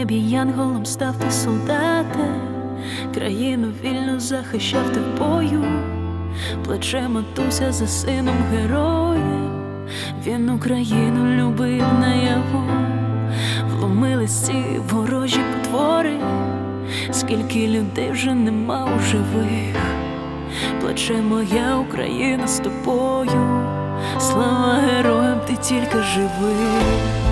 Небі янголом став ти солдате, країну вільно захищав ти в бою, плече матуся за сином героєм, він Україну любив наяву, вломились ці ворожі потвори, скільки людей вже нема у живих, плаче моя Україна з тобою, слава героям, ти тільки живий.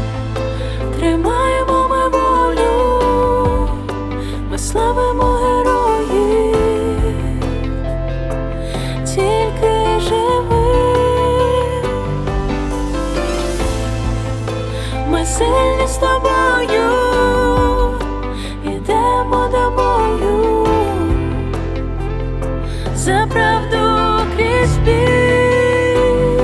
Ми сильні з тобою, йдемо до бою, за правду крізь біль.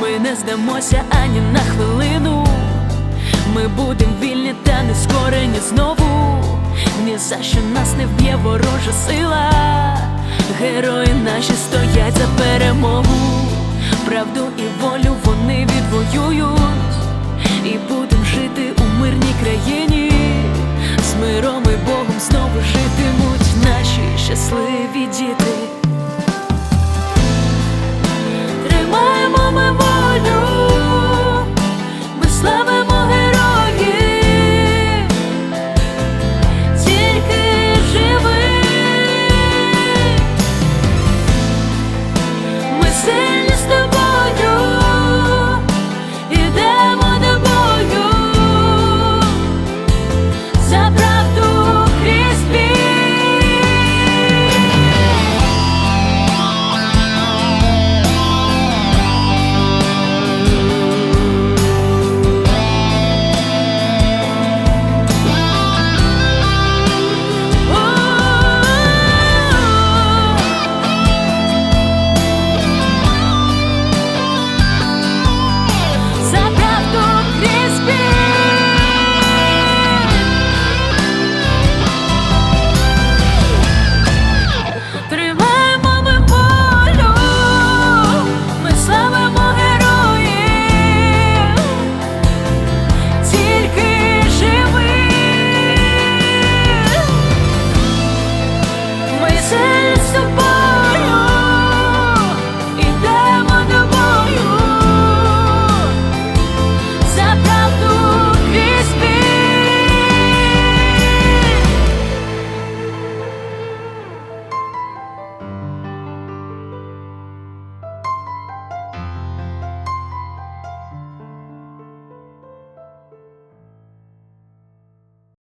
Ми не здамося ані на хвилину. Ми будем вільні та не скорені знову. Ні за що нас не вб'є ворожа сила. Герої наші стоять за devi de